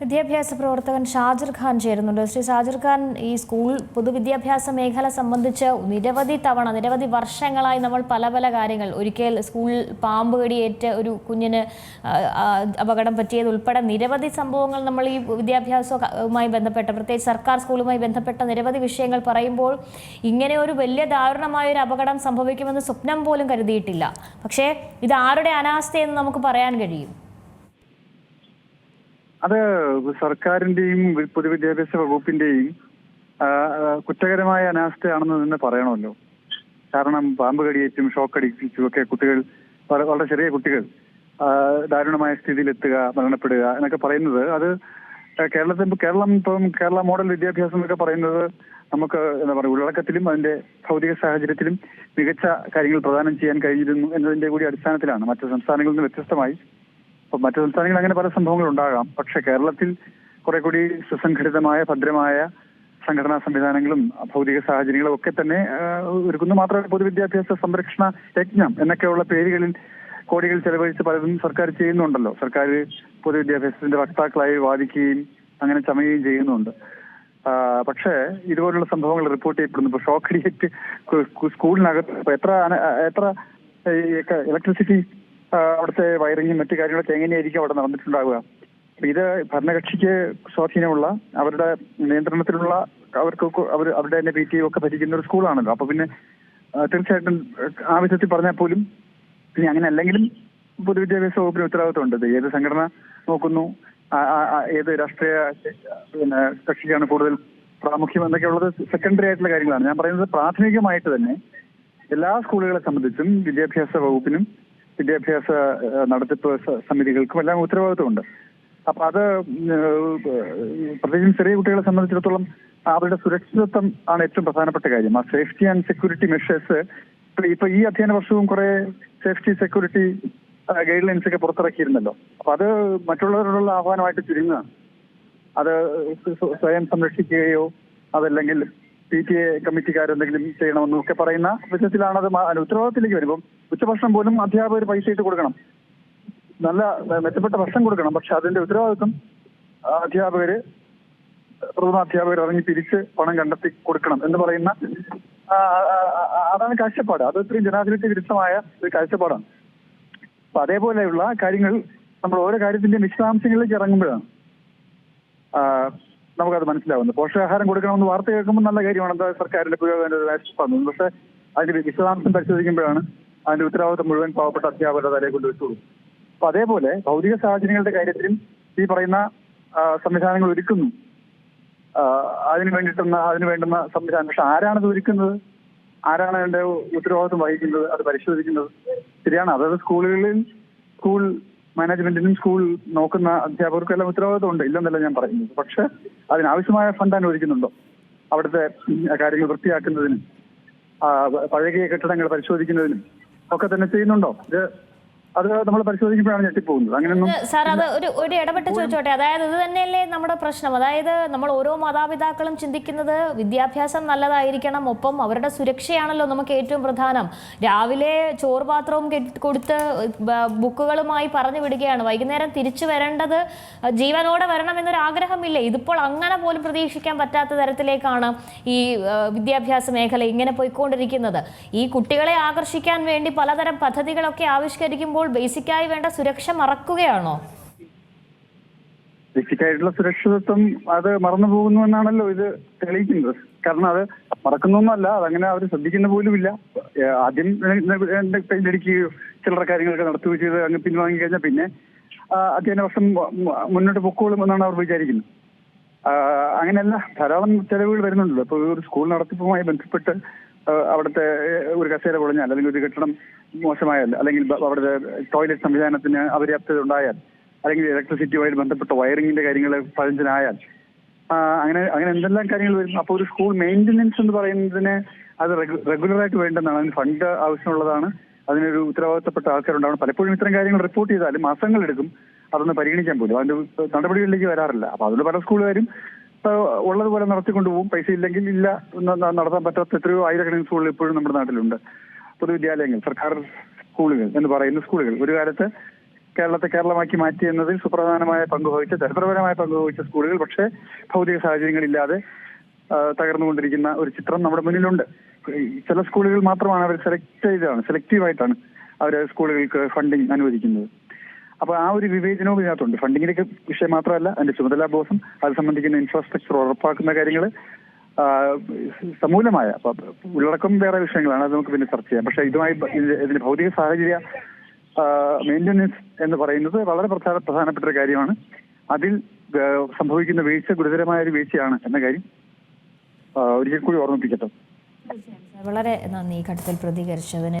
വിദ്യാഭ്യാസ പ്രവർത്തകൻ ഷാജിർ ഖാൻ ചേരുന്നുണ്ട്. ശ്രീ ഷാജിർ ഖാൻ ഈ സ്കൂൾ പൊതുവിദ്യാഭ്യാസ മേഖല സംബന്ധിച്ച് നിരവധി തവണ നിരവധി വർഷങ്ങളായി നമ്മൾ പല പല കാര്യങ്ങൾ ഒരിക്കൽ സ്കൂൾ പാമ്പ് കടിയേറ്റ് ഒരു കുഞ്ഞിന് അപകടം പറ്റിയതുൾപ്പെടെ നിരവധി സംഭവങ്ങൾ നമ്മൾ ഈ വിദ്യാഭ്യാസവുമായി ബന്ധപ്പെട്ട പ്രത്യേകിച്ച് സർക്കാർ സ്കൂളുമായി ബന്ധപ്പെട്ട നിരവധി വിഷയങ്ങൾ പറയുമ്പോൾ ഇങ്ങനെ ഒരു വലിയ ദാരുണമായ ഒരു അപകടം സംഭവിക്കുമെന്ന് സ്വപ്നം പോലും കരുതിയിട്ടില്ല. പക്ഷേ ഇത് ആരുടെ അനാസ്ഥയെന്ന് നമുക്ക് പറയാൻ കഴിയും? അത് സർക്കാരിന്റെയും പൊതുവിദ്യാഭ്യാസ വകുപ്പിന്റെയും കുറ്റകരമായ അനാസ്ഥയാണെന്ന് തന്നെ പറയണമല്ലോ. കാരണം പാമ്പ് കടിയേറ്റും ഷോക്ക് അടിച്ചും ഒക്കെ കുട്ടികൾ വളരെ ചെറിയ കുട്ടികൾ ദാരുണമായ സ്ഥിതിയിലെത്തുക മരണപ്പെടുക എന്നൊക്കെ പറയുന്നത് അത് കേരളത്തിൽ കേരളം ഇപ്പം കേരള മോഡൽ വിദ്യാഭ്യാസം എന്നൊക്കെ പറയുന്നത് നമുക്ക് എന്താ പറയുക ഉള്ളടക്കത്തിലും അതിന്റെ ഭൗതിക സാഹചര്യത്തിലും മികച്ച കാര്യങ്ങൾ പ്രദാനം ചെയ്യാൻ കഴിഞ്ഞിരുന്നു എന്നതിന്റെ കൂടി അടിസ്ഥാനത്തിലാണ് മറ്റു സംസ്ഥാനങ്ങളിൽ നിന്ന് വ്യത്യസ്തമായി അപ്പൊ മറ്റു സംസ്ഥാനങ്ങളിൽ അങ്ങനെ പല സംഭവങ്ങൾ ഉണ്ടാകാം. പക്ഷെ കേരളത്തിൽ കുറെ കൂടി സുസംഘടിതമായ ഭദ്രമായ സംഘടനാ സംവിധാനങ്ങളും ഭൗതിക സാഹചര്യങ്ങളും ഒക്കെ തന്നെ ഒരുക്കുന്നു. മാത്രമല്ല പൊതുവിദ്യാഭ്യാസ സംരക്ഷണ യജ്ഞം എന്നൊക്കെയുള്ള പേരുകളിൽ കോടികൾ ചെലവഴിച്ച് പലതും സർക്കാർ ചെയ്യുന്നുണ്ടല്ലോ. സർക്കാർ പൊതുവിദ്യാഭ്യാസത്തിന്റെ വക്താക്കളായി വാദിക്കുകയും അങ്ങനെ ചമയുകയും ചെയ്യുന്നുണ്ട്. പക്ഷേ ഇതുപോലുള്ള സംഭവങ്ങൾ റിപ്പോർട്ട് ചെയ്യപ്പെടുന്നു. ഇപ്പൊ ഷോക്ക് അടിയേറ്റ് സ്കൂളിനകത്ത് ഇപ്പൊ എത്ര എത്ര ഇലക്ട്രിസിറ്റി അവിടുത്തെ വയറിങ്ങും മറ്റു കാര്യങ്ങളൊക്കെ എങ്ങനെയായിരിക്കും അവിടെ നടന്നിട്ടുണ്ടാവുക? ഇത് ഭരണകക്ഷിക്ക് സ്വാധീനമുള്ള അവരുടെ നിയന്ത്രണത്തിലുള്ള അവർക്ക് അവർ അവരുടെ തന്നെ പി ടി ഒക്കെ ഭരിക്കുന്ന ഒരു സ്കൂളാണല്ലോ. അപ്പൊ പിന്നെ തീർച്ചയായിട്ടും ആ വിധത്തിൽ പറഞ്ഞാൽ പോലും ഇനി അങ്ങനെ അല്ലെങ്കിലും പൊതുവിദ്യാഭ്യാസ വകുപ്പിന് ഉത്തരവാദിത്വമുണ്ട്. ഏത് സംഘടന നോക്കുന്നു ഏത് രാഷ്ട്രീയ പിന്നെ കക്ഷിക്കാണ് കൂടുതൽ പ്രാമുഖ്യം എന്നൊക്കെ ഉള്ളത് സെക്കൻഡറി ആയിട്ടുള്ള കാര്യങ്ങളാണ്. ഞാൻ പറയുന്നത് പ്രാഥമികമായിട്ട് തന്നെ എല്ലാ സ്കൂളുകളെ സംബന്ധിച്ചും വിദ്യാഭ്യാസ വകുപ്പിനും വിദ്യാഭ്യാസ നടത്തിപ്പ് സമിതികൾക്കും എല്ലാം ഉത്തരവാദിത്വമുണ്ട്. അപ്പൊ അത് പ്രത്യേകിച്ചും ചെറിയ കുട്ടികളെ സംബന്ധിച്ചിടത്തോളം അവരുടെ സുരക്ഷിതത്വം ആണ് ഏറ്റവും പ്രധാനപ്പെട്ട കാര്യം. ആ സേഫ്റ്റി ആൻഡ് സെക്യൂരിറ്റി മെഷേഴ്സ് ഇപ്പൊ ഈ അധ്യയന വർഷവും കുറെ സേഫ്റ്റി സെക്യൂരിറ്റി ഗൈഡ് ലൈൻസ് ഒക്കെ പുറത്തിറക്കിയിരുന്നല്ലോ. അപ്പൊ അത് മറ്റുള്ളവരോടുള്ള ആഹ്വാനമായിട്ട് ചുരുങ്ങുകയാണ്. അത് സ്വയം സംരക്ഷിക്കുകയോ അതല്ലെങ്കിൽ പി ടി എ കമ്മിറ്റിക്കാരെന്തെങ്കിലും ചെയ്യണമെന്നും ഒക്കെ പറയുന്ന വിധത്തിലാണ് അത് ഉത്തരവാദിത്തത്തിലേക്ക് വരുമ്പം ഉച്ചഭക്ഷണം പോലും അധ്യാപകർ പൈസ ഇട്ട് കൊടുക്കണം. നല്ല മെച്ചപ്പെട്ട ഭക്ഷണം കൊടുക്കണം. പക്ഷെ അതിന്റെ ഉത്തരവാദിത്വം അധ്യാപകര് പ്രഥമ അധ്യാപകർ ഇറങ്ങി തിരിച്ച് പണം കണ്ടെത്തി കൊടുക്കണം എന്ന് പറയുന്ന അതാണ് കാഴ്ചപ്പാട്. അത് ഇത്രയും ജനാധിപത്യ വിരുദ്ധമായ ഒരു കാഴ്ചപ്പാടാണ്. അപ്പൊ അതേപോലെയുള്ള കാര്യങ്ങൾ നമ്മൾ ഓരോ കാര്യത്തിന്റെയും വിശദാംശങ്ങളിലേക്ക് ഇറങ്ങുമ്പോഴാണ്. നമുക്കത് മനസ്സിലാവുന്നു. പോഷകാഹാരം കൊടുക്കണമെന്ന് വാർത്ത കേൾക്കുമ്പോൾ നല്ല കാര്യമാണ്. എന്താ സർക്കാരിന്റെ രാഷ്ട്രീയ പക്ഷെ അതിന്റെ വിശദാംശം പരിശോധിക്കുമ്പോഴാണ് അതിന്റെ ഉത്തരവാദിത്വം മുഴുവൻ പാവപ്പെട്ട അധ്യാപകരുടെ തലയെ കൊണ്ട് വെച്ചു കൊടുക്കും. അപ്പൊ അതേപോലെ ഭൗതിക സാഹചര്യങ്ങളുടെ കാര്യത്തിലും ഈ പറയുന്ന സംവിധാനങ്ങൾ ഒരുക്കുന്നു. അതിന് വേണ്ടിയിട്ടുന്ന അതിന് വേണ്ടുന്ന സംവിധാനം. പക്ഷെ ആരാണത് ഒരുക്കുന്നത്? ആരാണ് അതിന്റെ ഉത്തരവാദിത്വം വഹിക്കുന്നത്? അത് പരിശോധിക്കുന്നത് ശരിയാണ്. അതായത് സ്കൂളുകളിൽ സ്കൂൾ മാനേജ്മെന്റിനും സ്കൂൾ നോക്കുന്ന അധ്യാപകർക്കും എല്ലാം ഉത്തരവാദിത്വം ഉണ്ട് ഇല്ലെന്നല്ല ഞാൻ പറയുന്നത്. പക്ഷെ അതിനാവശ്യമായ ഫണ്ട് അനുവദിക്കുന്നുണ്ടോ? അവിടുത്തെ കാര്യങ്ങൾ വൃത്തിയാക്കുന്നതിനും പഴകിയ കെട്ടിടങ്ങൾ പരിശോധിക്കുന്നതിനും ഒക്കെ തന്നെ ചെയ്യുന്നുണ്ടോ? ഇത് അത് നമ്മൾ പരിശോധിക്കുമ്പോഴാണ് ഞെട്ടിപ്പോകുന്നത്. അങ്ങനെയൊന്നും സാർ അത് ഒരു ഒരു ഇടപെട്ട് ചോദിച്ചോട്ടെ. അതായത് ഇത് തന്നെയല്ലേ നമ്മുടെ പ്രശ്നം? അതായത് നമ്മൾ ഓരോ മാതാപിതാക്കളും ചിന്തിക്കുന്നത് വിദ്യാഭ്യാസം നല്ലതായിരിക്കണം ഒപ്പം അവരുടെ സുരക്ഷയാണല്ലോ നമുക്ക് ഏറ്റവും പ്രധാനം. രാവിലെ ചോറ് പാത്രവും കെട്ടി- കൊടുത്ത് ബുക്കുകളുമായി പറഞ്ഞു വിടുകയാണ്. വൈകുന്നേരം തിരിച്ചു വരേണ്ടത് ജീവനോടെ വരണം എന്നൊരു ആഗ്രഹമില്ലേ? ഇതിപ്പോൾ അങ്ങനെ പോലും പ്രതീക്ഷിക്കാൻ പറ്റാത്ത തരത്തിലേക്കാണ് ഈ വിദ്യാഭ്യാസ മേഖല ഇങ്ങനെ പോയിക്കൊണ്ടിരിക്കുന്നത്. ഈ കുട്ടികളെ ആകർഷിക്കാൻ വേണ്ടി പലതരം പദ്ധതികളൊക്കെ ആവിഷ്കരിക്കുമ്പോൾ ബേസിക്കായി വേണ്ട സുരക്ഷ മറക്കുകയാണോ? ബേസിക്കായിട്ടുള്ള സുരക്ഷിതത്വം അത് മറന്നു പോകുന്നു എന്നാണല്ലോ ഇത് തെളിയിക്കുന്നത്. കാരണം അത് മറക്കുന്നൊന്നുമല്ല അതങ്ങനെ അവർ ശ്രദ്ധിക്കുന്ന പോലും ഇല്ല ആദ്യം പെയിന്റടിക്കുകയോ ചില്ലറ കാര്യങ്ങളൊക്കെ നടത്തുകയോ ചെയ്ത് അങ്ങ് പിൻവാങ്ങി കഴിഞ്ഞാൽ പിന്നെ അധ്യയന വർഷം മുന്നോട്ട് പൊക്കോളും എന്നാണ് അവർ വിചാരിക്കുന്നത്. അങ്ങനെയല്ല ധാരാളം ചെലവുകൾ വരുന്നുണ്ടല്ലോ. ഇപ്പൊ ഒരു സ്കൂൾ നടത്തിപ്പുമായി ബന്ധപ്പെട്ട് അവിടുത്തെ ഒരു കസേര പൊളിഞ്ഞാൽ അല്ലെങ്കിൽ ഒരു കെട്ടിടം മോശമായാൽ അല്ലെങ്കിൽ അവിടുത്തെ ടോയ്ലറ്റ് സംവിധാനത്തിന് അപര്യാപ്തത ഉണ്ടായാൽ അല്ലെങ്കിൽ ഇലക്ട്രിസിറ്റിയുമായി ബന്ധപ്പെട്ട വയറിങ്ങിന്റെ കാര്യങ്ങൾ പഴഞ്ചനായാൽ അങ്ങനെ അങ്ങനെ എന്തെല്ലാം കാര്യങ്ങൾ വരും? അപ്പോൾ ഒരു സ്കൂൾ മെയിന്റനൻസ് എന്ന് പറയുന്നതിന് അത് റെഗുലർ ആയിട്ട് വേണ്ടെന്നാണ്. അതിന് ഫണ്ട് ആവശ്യമുള്ളതാണ്. അതിനൊരു ഉത്തരവാദിത്തപ്പെട്ട ആൾക്കാരുണ്ടാവണം. പലപ്പോഴും ഇത്തരം കാര്യങ്ങൾ റിപ്പോർട്ട് ചെയ്താലും മാസങ്ങളെടുക്കും അതൊന്ന് പരിഗണിക്കാൻ പോലും. അതിന്റെ നടപടികളിലേക്ക് വരാറില്ല. അപ്പൊ അതിൽ പല സ്കൂളുകാരും ഉള്ളതുപോലെ നടത്തിക്കൊണ്ടു പോകും. പൈസ ഇല്ലെങ്കിൽ ഇല്ല. നടത്താൻ പറ്റാത്ത എത്രയോ ആയിരക്കണക്കിന് സ്കൂളുകൾ ഇപ്പോഴും നമ്മുടെ നാട്ടിലുണ്ട്. പൊതുവിദ്യാലയങ്ങൾ സർക്കാർ സ്കൂളുകൾ എന്ന് പറയുന്ന സ്കൂളുകൾ. ഒരു കാലത്ത് കേരളത്തെ കേരളമാക്കി മാറ്റി എന്നതിൽ സുപ്രധാനമായ പങ്ക് വഹിച്ച ചരിത്രപരമായ പങ്ക് വഹിച്ച സ്കൂളുകൾ. പക്ഷേ ഭൗതിക സാഹചര്യങ്ങളില്ലാതെ തകർന്നുകൊണ്ടിരിക്കുന്ന ഒരു ചിത്രം നമ്മുടെ മുന്നിലുണ്ട്. ചില സ്കൂളുകൾ മാത്രമാണ് അവർ സെലക്ട് ചെയ്താണ് സെലക്റ്റീവായിട്ടാണ് അവർ സ്കൂളുകൾക്ക് ഫണ്ടിങ് അനുവദിക്കുന്നത്. അപ്പൊ ആ ഒരു വിവേചനവും ഇതിനകത്തുണ്ട്. ഫണ്ടിങ്ങിന്റെ വിഷയം മാത്രമല്ല അതിന്റെ ചുമതലാ ബോസും അത് സംബന്ധിക്കുന്ന ഇൻഫ്രാസ്ട്രക്ചർ ഉറപ്പാക്കുന്ന കാര്യങ്ങൾ സമൂലമായ ഉള്ളടക്കം വേറെ വിഷയങ്ങളാണ് അത് നമുക്ക് പിന്നെ ചർച്ച ചെയ്യാം. പക്ഷെ ഇതുമായി ഇതിന്റെ ഭൗതിക സാഹചര്യ മെയിന്റനൻസ് എന്ന് പറയുന്നത് വളരെ പ്രധാന പ്രധാനപ്പെട്ട ഒരു കാര്യമാണ്. അതിൽ സംഭവിക്കുന്ന വീഴ്ച ഗുരുതരമായ ഒരു വീഴ്ചയാണ് എന്ന കാര്യം ഒരിക്കൽ കൂടി ഓർമ്മിപ്പിക്കട്ടെ. വളരെ നന്ദി ഘട്ടത്തിൽ പ്രതികരിച്ചതിന്.